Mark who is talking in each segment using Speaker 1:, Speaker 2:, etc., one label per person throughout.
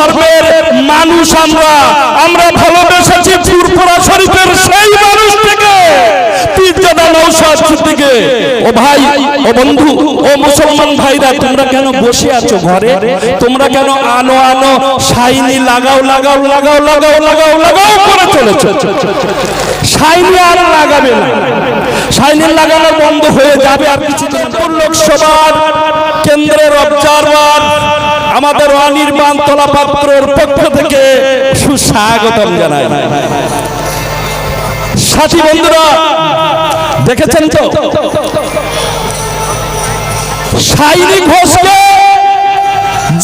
Speaker 1: ধর্মের মানুষ আমরা। আমরা ভালোবেসেছি ফুরফুরা শরীফের সেই সিদ্দিকে। ও ভাই বন্ধু মুসলমান তোমরা কেন বসে আছো তোমরা কেন আনো আনো লাগাও লাগাও লাগাও লাগাও লাগাও লাগাও চলেছো? লাগানো বন্ধ হয়ে যাবে আর কিছু লোকসভার কেন্দ্রের অবজারভার আমাদের অনির্বাণ তলা পাত্রর পক্ষ থেকে সুস্বাগতম জানাই। সাথী বন্ধুরা দেখেছেন তো? শাইনি ঘোষকে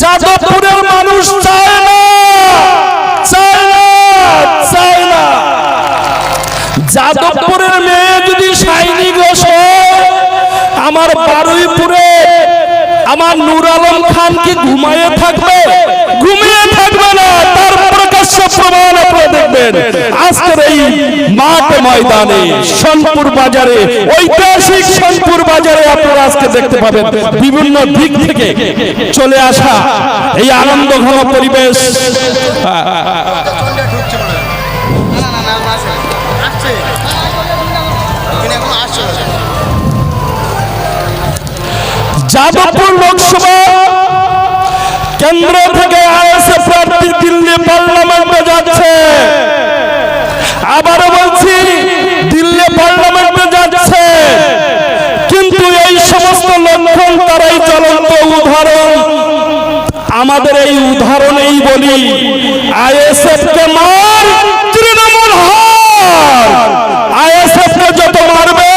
Speaker 1: যাদবপুরের মানুষ চায় না। চায় না। চায় না যাদবপুরের আজকের এই মাঠ ময়দানে সোনপুর বাজারে ঐতিহাসিক সোনপুর বাজারে আপনারা আজকে দেখতে পাবেন বিভিন্ন দিক থেকে চলে আসা এই আনন্দ ঘন পরিবেশ। যাদবপুর লোকসভা কেন্দ্র থেকে আমাদের এই উদাহরণেই বলি তৃণমূল হার। যত মারবে,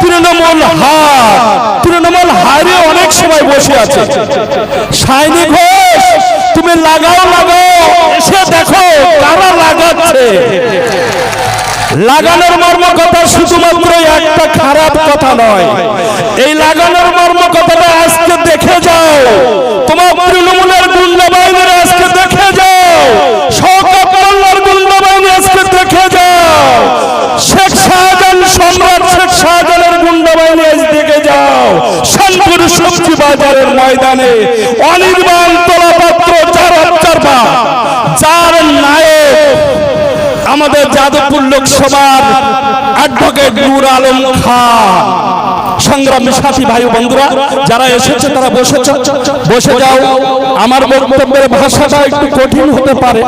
Speaker 1: তৃণমূল হার। তৃণমূল হারে অনেক সময় বসে আছে। সাইনি ঘোষ, তুমি লাগাও লাগাও, এসে দেখো কারা লাগাচ্ছে। লাগানোর মর্ম কথা শুধুমাত্র একটা খারাপ কথা নয়। এই লাগানোর মর্ম কথাটা আজকে দেখে যাও। তোমার তৃণমূলের গুন্ডা বাহিনীর আজকে দেখে যাও। শওকত মোল্লার গুন্ডা বাহিনী আজকে দেখে যাও। শেখ শাহজাহান সম্রাট, শেখ শাহজাহানের বাজারের ময়দানে অনির্বাণ তোলাপাত্র আমাদের যাদবপুর লোকসভার অ্যাডভোকেট নূর আলম খান। সংগ্রামী সাথী ভাই বন্ধুরা, যারা এসেছে, তারা বসেছে। বসে যাও। আমার বক্তব্যের ভাষাটা একটু কঠিন হতে পারে,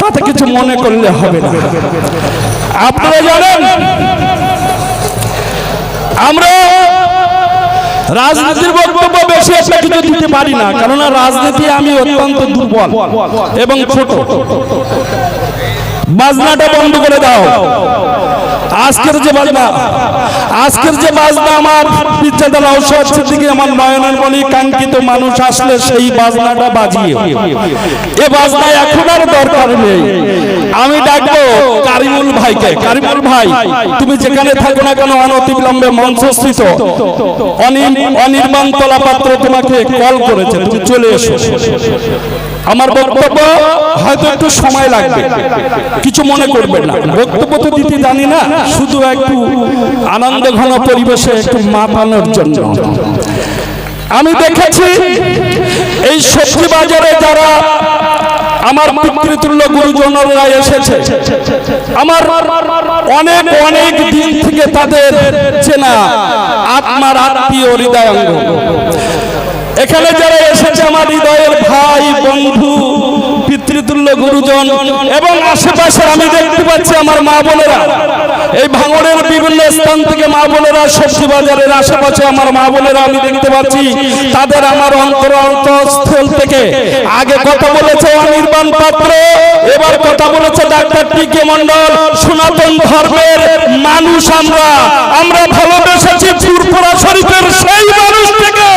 Speaker 1: তাতে কিছু মনে করলে হবে না। আপনারা জানেন, আমরা রাজনীতির বক্তব্য বেশি একটা কিছু দিতে পারি না, কেননা রাজনীতি আমি অত্যন্ত দুর্বল এবং ছোট। বাজনাটা বন্ধ করে দাও। আজকের যে বাজনা, আজকের যে বাজনা আমার পিচ্ছাদা ঔষধ দিকে আমার নয়নের মনি কাঙ্ক্ষিত মানুষ আসলে সেই বাজনাটা বাজিয়ে এ বাজনা এখন আর দরকার নেই। আমি ডাকবো কারিমুল ভাইকে। কারিমুল ভাই, তুমি যেখানে থাকো না কেন অনতিবিলম্বে মঞ্চস্থিত? অনি- অনির্বাণ তলাপাত্র তোমাকে কল করেছে, তুমি চলে এসো। আমার বক্তব্য হয়তো একটু সময় লাগবে। কিছু মনে করবেন না। বক্তব্য তো দিতে জানি না। শুধু একটু আনন্দ ঘন পরিবেশে একটু মাতানোর জন্য। আমি দেখেছি এই সবজি বাজারে যারা আমার পিতৃতুল্য গুরুজনরা এসেছে, আমার অনেক অনেক দিন থেকে তাদের চেনা আত্মার আত্মীয় হৃদয়ঙ্গ। এখানে যারা এসেছে আমার হৃদয়ের ভাই, বন্ধু পিতৃতুল্য গুরুজন এবং আশেপাশে আমি দেখতে পাচ্ছি আমার মা বোনেরা। এই ভাঙড়ের বিভিন্ন স্থান থেকে মা বোনেরা সবজি বাজারের আশেপাশে আমার মা বোনেরা আমি দেখতে পাচ্ছি। তাদের আমার অন্তর অন্তঃস্থল থেকে আগে কথা বলেছে অনির্বাণ পাত্র, এবার কথা বলেছে ডাক্তার টি কে মন্ডল সনাতন ধর্মের মানুষ আমরা। আমরা ভালোবেসেছি ফুরফুরা শরীফের সেই মানুষটিকে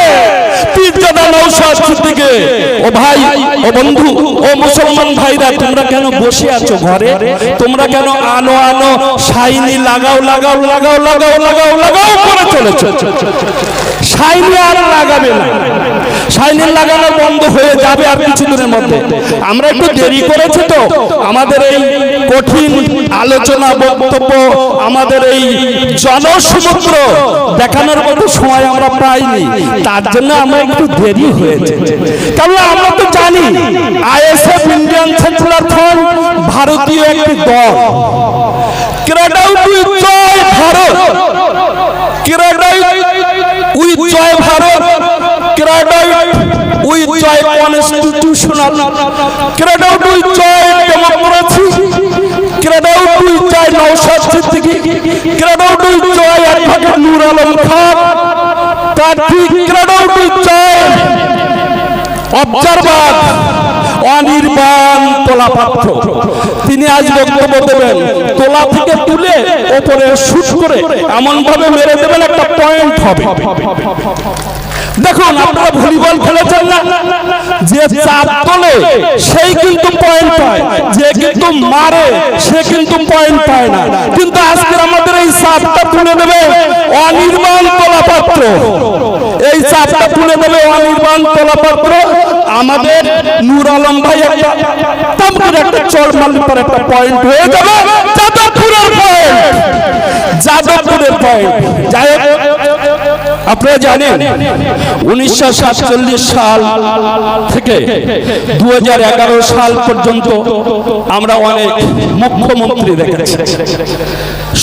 Speaker 1: পীরজাদা নৌসাদ সিদ্দিকে। ও ভাই, ও বন্ধু। ও মুসলমান ভাইরা, তোমরা কেন বসে আছো ঘরে? তোমরা কেন আনো আনো শাইনি লাগাও লাগাও লাগাও লাগাও লাগাও লাগাও করে চলেছো? শাইনি আর লাগাবে না। সাইলেন লাগানো বন্ধ হয়ে যাবে আর কিছুদিনের মধ্যে। আমরা একটু দেরি করেছি তো। আমাদের এই কঠিন আলোচনা বক্তব্য, আমাদের এই জনসমুদ্র দেখানোর মতো সময় আমরা পাইনি। তার জন্য আমরা একটু দেরি হয়েছে। কারণ আমরা তো জানি, আইএসএফ, ইন্ডিয়ান সেকুলার ফ্রন্ট, ভারতীয় একটি দল। Constitutional democracy Naushad Siddiqui. Advocate Noor Alam Khan. Observer Anirban তোলা পাত্র তিনি আজ বক্তব্য দেবেন তোলা থেকে তুলে ওপরে শুট করে এমন ভাবে মেরে দেবেন একটা পয়েন্ট হবে। দেখুন আপনারা ভলিবল খেলেছেন না। যে চাপ তোলে সেই কিন্তু পয়েন্ট পায়। যে কিন্তু মারে সে কিন্তু পয়েন্ট পায় না। কিন্তু আজকে আমাদের এই চাপটা তুলে দেবে অনির্বাণ তোলাপাত্র এই চাপটা তুলে দেবে অনির্বাণ তোলা পাত্র আমাদের নূর আলম ভাই একটা তাম করে একটা চড় মারলে তার একটা পয়েন্ট হয়ে যাবে। যাদবপুরের পয়েন্ট যাদবপুরের পয়েন্ট যাই হোক, আপনারা জানেন, উনিশশো সাতচল্লিশ সাল থেকে দু হাজার এগারো সাল পর্যন্ত আমরা অনেক মুখ্যমন্ত্রী দেখেছি।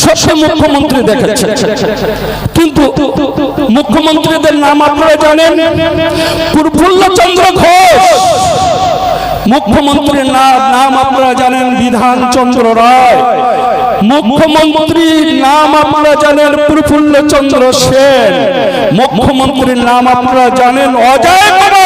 Speaker 1: সব মুখ্যমন্ত্রী দেখেছে। কিন্তু মুখ্যমন্ত্রীদের নাম আপনারা জানেন? প্রফুল্ল চন্দ্র ঘোষ। মুখ্যমন্ত্রীর নাম নাম আপনারা জানেন বিধানচন্দ্র রায়। মুখ্যমন্ত্রীর নাম আপনারা জানেন প্রফুল্ল চন্দ্র সেন। মুখ্যমন্ত্রীর নাম আপনারা জানেন অজয় কুমার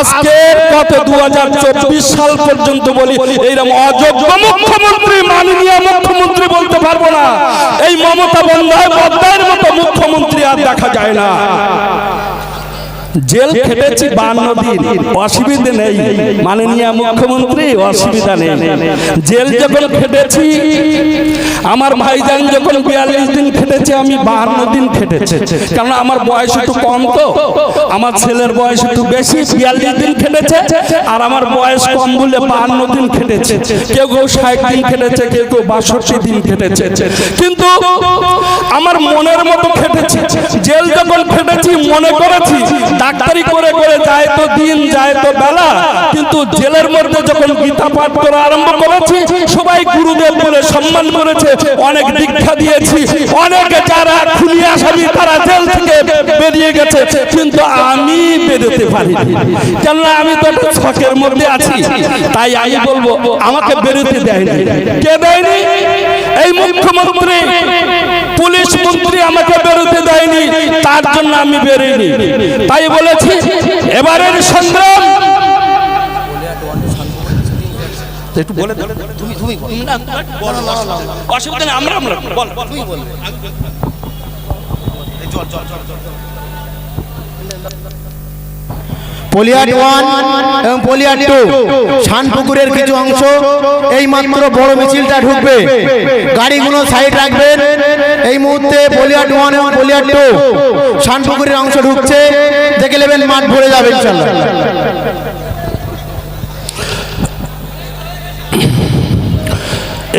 Speaker 1: আজকে কত দু হাজার চব্বিশ সাল পর্যন্ত বলি, এইরকম অযোগ্য মুখ্যমন্ত্রী, মাননীয় মুখ্যমন্ত্রী বলতে পারব না। এই মমতা বন্দ্যোপাধ্যায়ের মতো মুখ্যমন্ত্রী আর দেখা যায় না। জেল খেটেছি বান্ন দিন, অসুবিধে নেই। মাননীয় মুখ্যমন্ত্রী, অসুবিধা নেই। জেল যখন খেটেছি, আমার ভাইজান যখন বিয়াল্লিশ দিন খেটেছে, আমি বাহান্ন দিন খেটেছে। কারণ আমার বয়স একটু কম তো। আমার ছেলের বয়স একটু বেশি, বিয়াল্লিশ দিন খেটেছে, আর আমার বয়স কম বলে বাহান্ন দিন খেটেছে। কেউ কেউ ষাট দিন খেটেছে, কেউ কেউ বাষট্টি দিন খেটেছে। কিন্তু আমার মনের মতো খেটেছে। জেল যখন খেটেছি, মনে করেছি ডাক্তারি করে করে যায় তো দিন, যায় তো বেলা। কিন্তু জেলের মধ্যে যখন গীতা পাঠ করা আরম্ভ করেছি, সবাই গুরুদেব বলে সম্মান করেছে, অনেক দীক্ষা দিয়েছি। অনেক যারা খুনি আসামি, তারা জেল থেকে বেরিয়ে গেছে। কিন্তু আমি বেরোতে পারিনি। কেননা আমি তো ছকের মধ্যে আছি। তাই আমি বলব, আমাকে বেরোতে দেয়নি। কে দেয়নি? এই মুখ্যমন্ত্রী পুলিশ মন্ত্রী আমাকে বেরোতে দেয়নি তার জন্য আমি বেরোইনি। তাই বলেছি এবারের সংগ্রাম। একটু বলে।
Speaker 2: তুমি তুমি
Speaker 1: অসুবিধা নেই আমরা আমরা বল বল।
Speaker 3: পলিয়াট ওয়ান এবং পলিয়াট টু শানপুকুরের কিছু অংশ এই মাত্র বড় মিছিলটা ঢুকবে। গাড়িগুলো সাইড রাখবেন এই মুহূর্তে পলিয়াট ওয়ান এবং পলিয়াট টু শানপুকুরের অংশ ঢুকছে। দেখে নেবেন মাঠ ভরে যাবে ইনশাল্লাহ।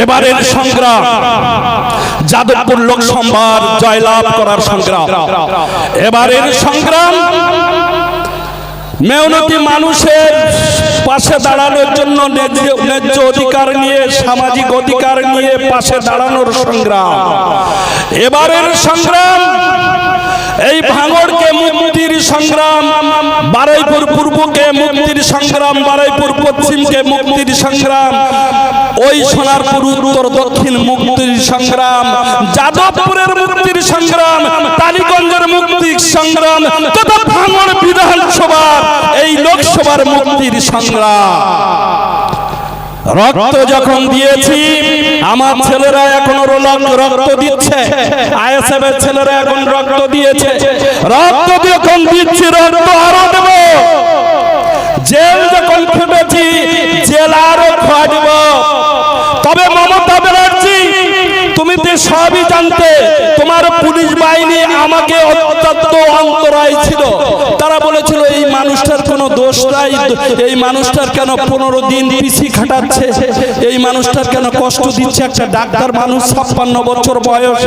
Speaker 1: এবারের সংগ্রাম। যাদবপুর লোকসভার জয়লাভ করার সংগ্রাম। এবারের সংগ্রাম। মেহনতি মানুষের পাশে দাঁড়ানোর জন্য ন্যায্য- অধিকার নিয়ে সামাজিক অধিকার নিয়ে পাশে দাঁড়ানোর সংগ্রাম। এবারের সংগ্রাম এই ভাঙড়কে মুক্তির সংগ্রাম বারুইপুর পূর্বকে মুক্তির সংগ্রাম বারুইপুর পশ্চিমকে মুক্তির সংগ্রাম ওই সোনারপুর উত্তর দক্ষিণ মুক্তির সংগ্রাম, যাদবপুরের মুক্তির সংগ্রাম, টালিগঞ্জের মুক্তির সংগ্রাম, তথা ভাঙড় বিধানসভার এই লোকসভার মুক্তির সংগ্রাম। রক্ত যখন দিয়েছি, আমার ছেলেরা এখনও রক্ত দিচ্ছে আইএসএফ এর ছেলেরা এখন রক্ত দিয়েছে। রক্ত যখন দিচ্ছি, রক্ত আরও দেব। জেল যখন খেটেছি জেল আরও খাটব তবে মমতা ব্যানার্জি, তুমি দেশ সবই জানতে, তোমার পুলিশ বাহিনী আমাকে অত্যন্ত অন্তরায় ছিল। তারা বলেছিল, এই মানুষটার কোনো দোষ নাই, এই মানুষটার কেন পনেরো দিন পিছি খাটাচ্ছে? এই মানুষটার কেন কষ্ট দিচ্ছে? একটা ডাক্তার মানুষ, ছাপ্পান্ন বছর বয়স।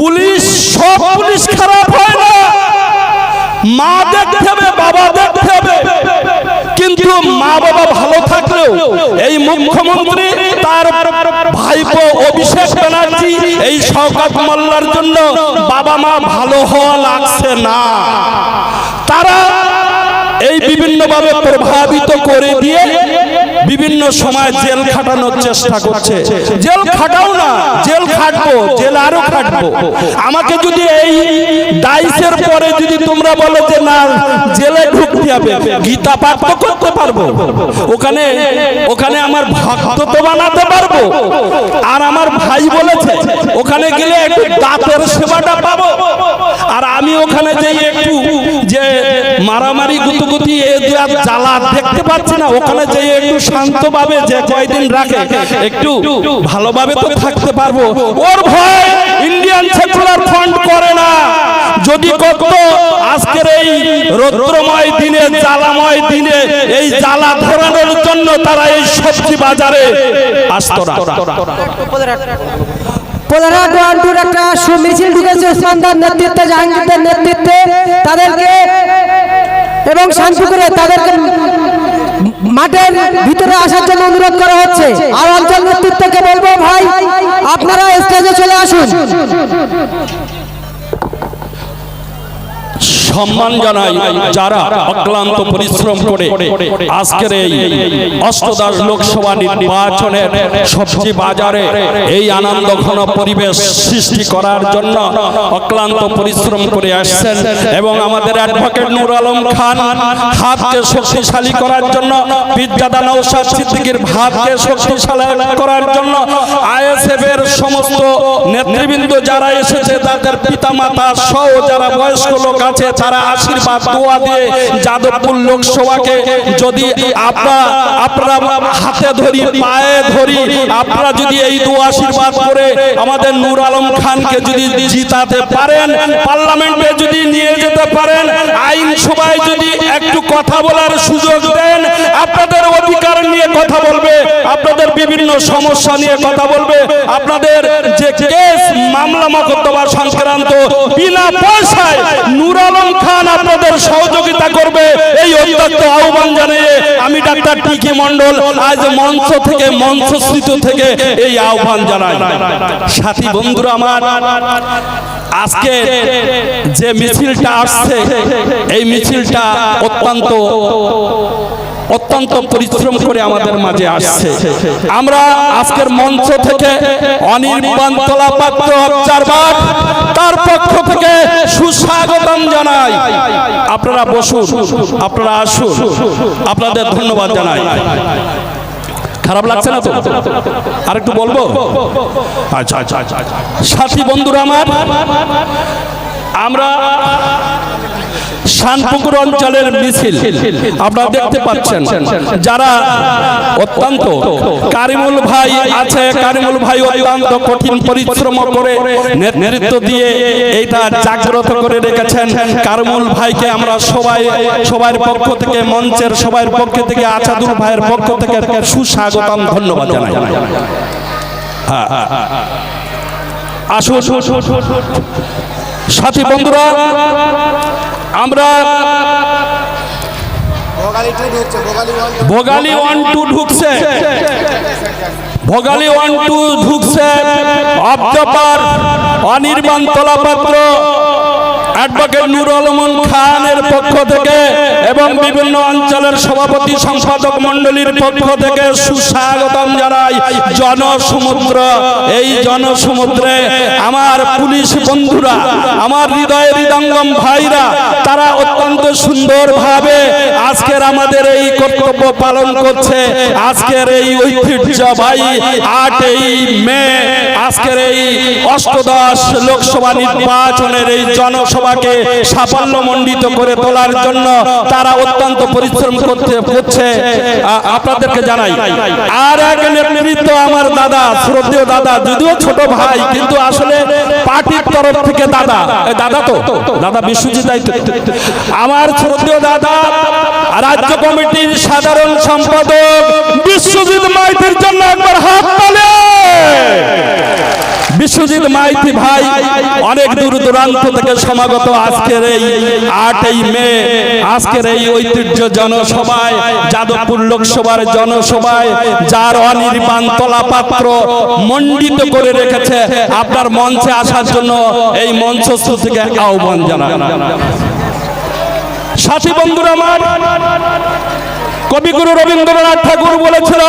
Speaker 1: পুলিশ, সব পুলিশ খারাপ হয় না। মা দেখতে হবে, বাবা দেখতে হবে। কিন্তু মা বাবা ভালো থাকলেও এই মুখ্যমন্ত্রী তার ভাইপো অভিষেক ব্যানার্জি এই শওকত মোল্লার জন্য বাবা মা ভালো হওয়া লাগছে না। তারা এই বিভিন্নভাবে প্রভাবিত করে দিয়ে বিভিন্ন সময় জেল খাটানোর চেষ্টা করছে। জেল খাটাও না, জেল খাটবো, জেল আরও খাটবো। আমাকে যদি এই ডাইসের পরে যদি তোমরা বলো যে না, জেলে ঢুকতে হবে, গীতা পাঠ তো করতে পারব। ওখানে ওখানে আমার ভক্ত তো বানাতে পারব। আর আমার ভাই বলেছে, ওখানে গেলে একটু দাঁতের সেবাটা পাবো। আর আমি ওখানে যেই একটু যে মারামারি গুতুগুতি এ যা জ্বালা দেখতে পাচ্ছি না, ওখানে যেই একটু শান্তভাবে যে কয়দিন রাখে, একটু ভালোভাবে তো থাকতে পারব। ওর ভয় ইন্ডিয়ান সেকুলার ফ্রন্ট করে না। যদি কত আজকের এই রৌদ্রময় দিনে, জ্বালাময় দিনে, এই জ্বালা ধরানোর জন্য তারা এই সবজি বাজারে আসতো না।
Speaker 4: নেতৃত্বে, জাহাঙ্গীরদের নেতৃত্বে। তাদেরকে এবং শান্তিপুরে তাদেরকে মাঠের ভিতরে আসার জন্য অনুরোধ করা হচ্ছে। আর অঞ্চল নেতৃত্বকে বলব, ভাই, আপনারা স্টেজে চলে আসুন।
Speaker 1: সম্মান জানাই যারা অক্লান্ত পরিশ্রম করে আজকের এই অষ্টদশ লোকসভা নির্বাচনের সবজি বাজারে এই আনন্দ ঘন পরিবেশ সৃষ্টি করার জন্য অক্লান্ত পরিশ্রম করে আসছেন এবং আমাদের অ্যাডভোকেট নুর আলম খান হাতকে শক্তিশালী করার জন্য, বিদ্যাদা নৌসাদ সিদ্দিকির ভাতকে শক্তিশালী করার জন্য আইএসএফ এর সমস্ত নেতৃবৃন্দ যারা এসেছে, তাদের পিতামাতা সহ যারা বয়স্ক লোক আছে তারা আশীর্বাদ, দোয়া দিয়ে যাদবপুর লোকসভাকে যদি আপনারা আপনারা হাতে ধরি, পায়ে ধরি, আপনারা যদি এই দোয়া আশীর্বাদ করে আমাদের নূর আলম খানকে যদি জিতাতে পারেন, পার্লামেন্টে যদি নিয়ে যেতে পারেন আইন সভায় যদি একটু কথা বলার সুযোগ দেন, আপনাদের অধিকার নিয়ে কথা বলবে, আপনাদের বিভিন্ন সমস্যা নিয়ে কথা বলবে, আপনাদের যে কেস মামলা মকদ্দমা সংক্রান্ত বিনা পয়সায় নূর আলম খান আপনাদের সহযোগিতা করবে। এই অত্যন্ত আহ্বান জানিয়ে আমি ডাক্তার টিকি মন্ডল আজ মঞ্চ থেকে, মঞ্চস্থিত থেকে এই আহ্বান জানাই। সাথী বন্ধুরা আমার, আজকে যে মিছিলটা আসছে, এই মিছিলটা অত্যন্ত অত্যন্ত পরিশ্রম করে আমাদের মাঝে আসছে। আমরা আজকের মঞ্চ থেকে অনির্বাণ তলাপাত্র তার পক্ষ থেকে সুস্বাগতম জানাই। আপনারা বসুন, আপনারা আসুন, আপনাদের ধন্যবাদ জানাই। খারাপ লাগছে না তো? আর একটু বলব আচ্ছা আচ্ছা আচ্ছা। সাথী বন্ধুরা আমার, আমরা শানপুকুর অঞ্চলের মিছিল। আপনারা দেখতে পাচ্ছেন, যারা অত্যন্ত কারিমুল ভাই আছে, কারিমুল ভাই অত্যন্ত কঠিন পরিশ্রম করে নেতৃত্ব দিয়ে এইটা জাগ্রত করে রেখেছেন। কারিমুল ভাইকে আমরা সবাই, সবার পক্ষ থেকে, মঞ্চের সবার পক্ষ থেকে আচাদুল ভাইয়ের পক্ষ থেকে সুস্বাগতম ধন্যবাদ জানাই। হ্যাঁ হ্যাঁ হ্যাঁ। আসুন। সাথী বন্ধুরা আমরা
Speaker 2: ভোগালি ওয়ান
Speaker 1: টু ঢুকছে। ভোগালি ওয়ান টু ঢুকছে। অব্দপার অনির্বাণ তলাপাত্র। অ্যাডভোকেট নুর আলমন খানের পক্ষ থেকে এবং বিভিন্ন অঞ্চলের সভাপতি সম্পাদক মণ্ডলীর পক্ষ থেকে সুস্বাগতম জানাই জনসমুদ্র। এই জনসমুদ্রে আমার পুলিশ বন্ধুরা, আমার হৃদয়ে হৃদঙ্গম ভাইরা, তারা অত্যন্ত সুন্দরভাবে আজকের আমাদের এই কর্তব্য পালন করছে। আজকের এই ঐতিহ্যবাহী আটই মে, আজকের এই অষ্টদশ লোকসভা নির্বাচনের এই জনসভাকে সাফল্যমণ্ডিত করে তোলার জন্য তারা অত্যন্ত পরিশ্রম করতে করছে। আপনাদেরকে জানাই, আর এক নেতৃত্ব আমার দাদা, শ্রদ্ধেয় দাদা, যদিও ছোট ভাই, কিন্তু আসলে পার্টির তরফ থেকে দাদা দাদা তো, দাদা বিশ্বজিৎ দায়িত্ব আমার শ্রদ্ধেয় দাদা, রাজ্য কমিটির সাধারণ সম্পাদক বিশ্বজিৎ মাইতির জন্য একবার হাত তালে। বিশ্বজিৎ মাইতি ভাই, অনেক দূর দূরান্ত থেকে সমাগত আজকের এই আটই মে, আজকের এই ঐতিহ্য জনসভায়, যাদবপুর লোকসভার জনসভায়, যার অনির্বাণ তলাপাত্র মণ্ডিত করে রেখেছে আপনার মঞ্চে আসার জন্য এই মঞ্চস্থ থেকে আহ্বান জানান। সাথী বন্ধুরা আমার কবিগুরু রবীন্দ্রনাথ ঠাকুর বলেছিল,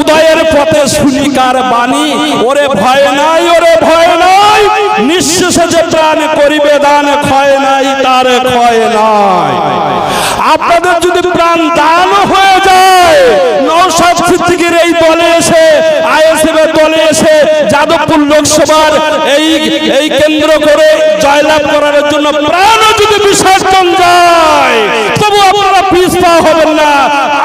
Speaker 1: উদয়ের পথে শুনিকার বাণী, ওরে ভয় নাই, ওরে ভয় নাই, নিঃশেষে যে প্রাণ করিবে দান ক্ষয় নাই, তার ক্ষয় নাই। আপনাদের যদি প্রাণ দান হয়ে যায় নৌসাদ সিদ্দিকির এই দলে এসে আইএসএফ এর দলে এসে যাদবপুর লোকসভার এই এই কেন্দ্র করে জয়লাভ করার জন্য প্রাণও যদি বিসর্জন যায় তবু আপনারা পিছপা হবেন না।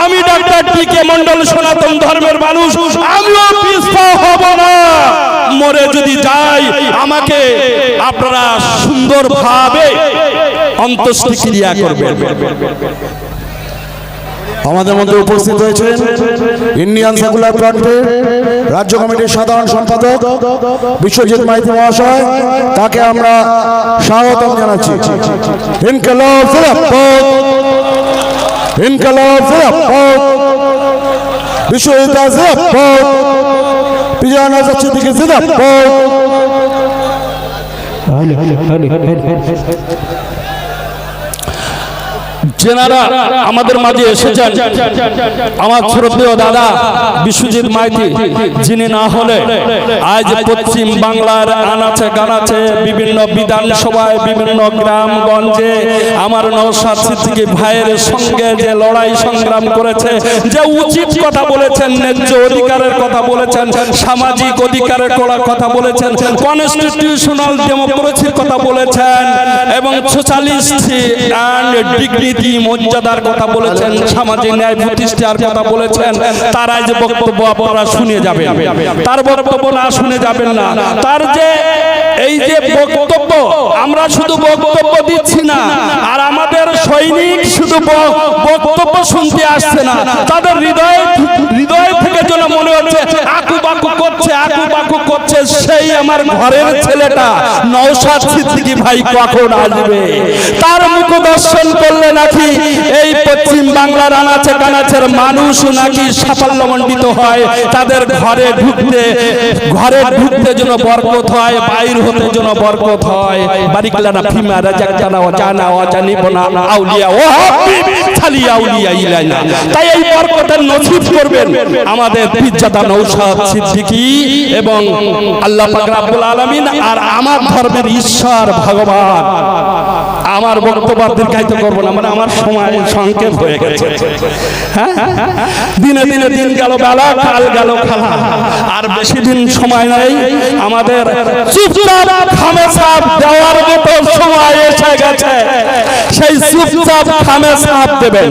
Speaker 1: আমি ডাক্তার টি কে মন্ডল সনাতন ধর্মের মানুষ আমিও পিছপা হব না। মরে যদি যাই, আমাকে আপনারা সুন্দরভাবে অন্ত্যেষ্টি ক্রিয়া করবেন।
Speaker 5: আমাদের মধ্যে উপস্থিত হয়েছেন ইন্ডিয়ান সেকুলার ফ্রন্টের রাজ্য কমিটির সাধারণ সম্পাদক বিশ্বজিৎ মাইতি মহাশয়, তাকে আমরা স্বাগতম জানাচ্ছি। ইনকলাব জিন্দাবাদ। ইনকলাব জিন্দাবাদ বিশ্বজিৎ জিন্দাবাদ বিজয় নজর সিদ্দিকী জিন্দাবাদ
Speaker 1: যেনারা আমাদের মাঝে এসেছেন। আমার শ্রদ্ধেয় দাদা বিশ্বজিৎ মাইতি যিনি না হলে আজ পশ্চিম বাংলার আনাচে গানাচে বিভিন্ন বিধানসভায় বিভিন্ন গ্রামগঞ্জে আমার নৌসাদ সিদ্দিকী ভাইয়ের সঙ্গে যে লড়াই সংগ্রাম করেছে যে উচিত কথা বলেছেন ন্যায্য অধিকারের কথা বলেছেন সামাজিক অধিকারের করা- কথা বলেছেন কনস্টিটিউশনাল ডেমোক্রেসির কথা বলেছেন এবং সোশ্যালিস্ট অ্যান্ড ডিগনিটি মর্যাদার কথা বলেছেন, সামাজিক ন্যায় প্রতিষ্ঠার কথা বলেছেন, তার আজ বক্তব্য আপনারা শুনে যাবেন। তার বক্তব্য না শুনে যাবেন না। তার যে এই যে বক্তব্য, আমরা শুধু বক্তব্য দিচ্ছি না, আর আমাদের সৈনিক শুধু বক্তব্য শুনতে আসছে না। তাদের হৃদয় হৃদয় থেকে যেন মনে হচ্ছে আকু বাকু করছে আকু করছে সেই আমার ঘরের ছেলেটা। নৌসাদ সিদ্দিকী ভাই কখন আসবে? তার মুখ দর্শন করলে নাকি এই পশ্চিম বাংলার আনাচে কানাচের মানুষ নাকি সাফল্যমণ্ডিত হয়। তাদের ঘরে ঢুকতে ঘরে ঢুকতে যেন বরকত হয় বাইর হতে যেন বরকত হয়। বারিকলানা ফিমা রাজাকানা অজানা অজানি বনা আউলিয়া ও খালি আউলিয়া ইলাইনা তাই এই বরকতের নসিব করবেন আমাদের পিজ্জাদা নৌসাদ সিদ্দিকী এবং আল্লাহ পাক রাব্বুল আলামিন আর আমার ধর্মের ঈশ্বর ভগবান। আমার বক্তব্য দীর্ঘায়িত করব না মানে আমার সময় সংক্ষেপ হয়ে গেছে। হ্যাঁ? দিনে দিনে দিন গেল, বেলা কাল গেল, খালা। আর বেশি দিন সময় নাই, আমাদের চুপচাপ খামে সাপ দেওয়ার মতো সময় এসে গেছে। সেই চুপচাপ খামে সাপ দেবেন।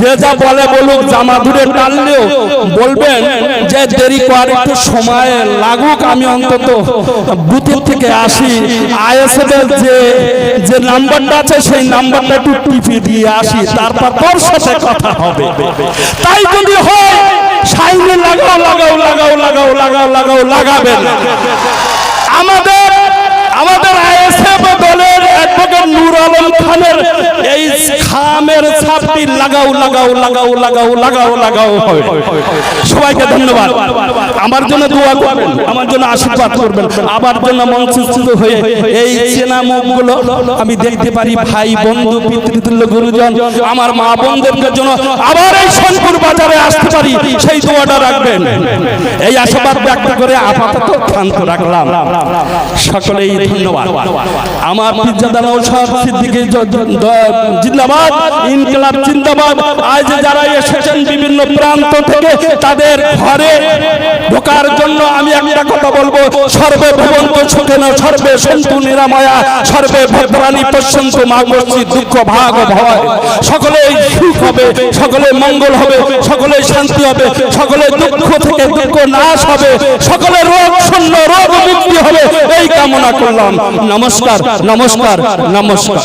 Speaker 1: যে যা বলে বলুক জামা ধরে টানলেও বলবেন যে দেরি কর একটু সময় লাগুক। আমি অন্তত বুথের থেকে আসি। আইএসএফ যে যে নাম্বারটা আছে, সেই নাম্বারটা একটু টিপি দিয়ে আসি, তারপর তোর সাথে কথা হবে। তাই যদি হয়, সাইনে লাগাও লাগাও লাগাও লাগাও লাগাও লাগাও লাগাবেন আমাদের আমাদের আইএসএফ দলের অ্যাডভোকেট নূর আলম খানের এই খামের সাপটি লাগাও লাগাও লাগাও লাগাও লাগাও লাগাও হবে। সবাইকে ধন্যবাদ। আমার জন্য দোয়া করবেন, আমার জন্য আশীর্বাদ করবেন। আমার জন্য মঞ্চস্থিত হয়ে এই চেনা মুখগুলো আমি দেখতে পারি, ভাই, বন্ধু, পিতৃতুল্য, গুরুজন, আমার মা বোনদের জন্য আবার এই সোনপুর বাজারে আসতে পারি, সেই দোয়াটা রাখবেন। এই আশীর্বাদ ব্যক্ত করে আপাতত ক্ষান্ত রাখলাম। সকলেই ধন্যবাদ। আমার পিজ্জাদা নৌসাদ সিদ্দিকী জিন্দাবাদ, ইনকলাব জিন্দাবাদ। আজ যারা এসেছেন বিভিন্ন প্রান্ত থেকে, তাদের ঘরে ঢোকার জন্য আমি একটা কথা বলব। সর্বে ভবন্ত সর্বে সন্তু নিরাময়া, সর্বে দুঃখ ভাগ ভয়। সকলে সুখ হবে, সকলে মঙ্গল হবে, সকলে শান্তি হবে, সকলে দুঃখ থেকে দুঃখ নাশ হবে, সকলে রোগ শূন্য, রোগ মুক্তি হবে, এই কামনা করলাম নমস্কার নমস্কার। নমস্কার।